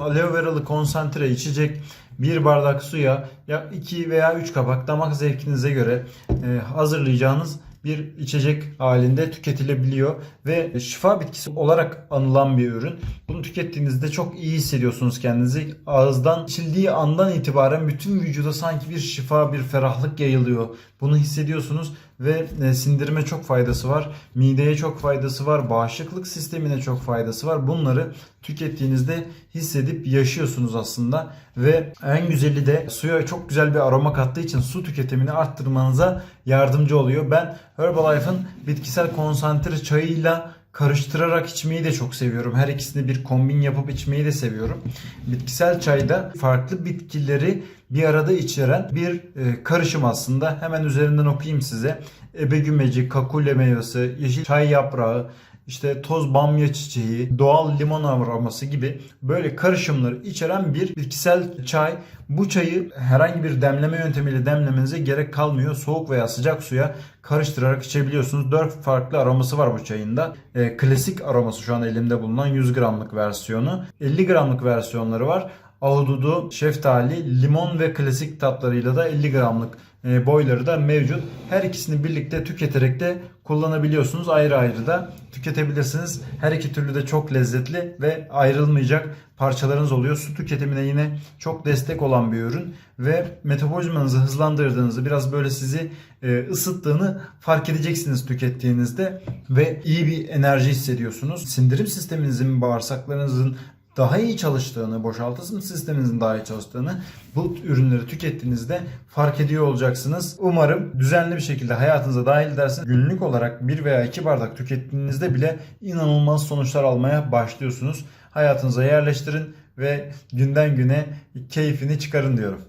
Aloe veralı konsantre içecek bir bardak suya ya 2 veya 3 kabak damak zevkinize göre e, hazırlayacağınız bir içecek halinde tüketilebiliyor ve şifa bitkisi olarak anılan bir ürün. Bunu tükettiğinizde çok iyi hissediyorsunuz kendinizi. Ağızdan içildiği andan itibaren bütün vücuda sanki bir şifa, bir ferahlık yayılıyor. Bunu hissediyorsunuz ve e, sindirime çok faydası var. Mideye çok faydası var. Bağışıklık sistemine çok faydası var. Bunları tükettiğinizde hissedip yaşıyorsunuz aslında. Ve en güzeli de suya çok güzel bir aroma kattığı için su tüketimini arttırmanıza yardımcı oluyor. Ben Herbalife'ın bitkisel konsantre çayıyla karıştırarak içmeyi de çok seviyorum. Her ikisini bir kombin yapıp içmeyi de seviyorum. Bitkisel çayda farklı bitkileri bir arada içeren bir e, karışım aslında. Hemen üzerinden okuyayım size. Ebegümeci, kakule meyvesi, yeşil çay yaprağı, işte toz bamya çiçeği, doğal limon aroması gibi böyle karışımları içeren bir bitkisel çay. Bu çayı herhangi bir demleme yöntemiyle demlemenize gerek kalmıyor. Soğuk veya sıcak suya karıştırarak içebiliyorsunuz. 4 farklı aroması var bu çayın da. Ee, klasik aroması şu an elimde bulunan 100 gramlık versiyonu. 50 gramlık versiyonları var. Ahududu, şeftali, limon ve klasik tatlarıyla da 50 gramlık e, boyları da mevcut. Her ikisini birlikte tüketerek de kullanabiliyorsunuz. Ayrı ayrı da tüketebilirsiniz. Her iki türlü de çok lezzetli ve ayrılmayacak parçalarınız oluyor. Su tüketimine yine çok destek olan bir ürün ve metabolizmanızı hızlandırdığınızı, biraz böyle sizi e, ısıttığını fark edeceksiniz tükettiğinizde ve iyi bir enerji hissediyorsunuz. Sindirim sisteminizin, bağırsaklarınızın daha iyi çalıştığını, boşaltım sisteminizin daha iyi çalıştığını bu ürünleri tükettiğinizde fark ediyor olacaksınız. Umarım düzenli bir şekilde hayatınıza dahil edersiniz. Günlük olarak bir veya iki bardak tükettiğinizde bile inanılmaz sonuçlar almaya başlıyorsunuz. Hayatınıza yerleştirin ve günden güne keyfini çıkarın diyorum.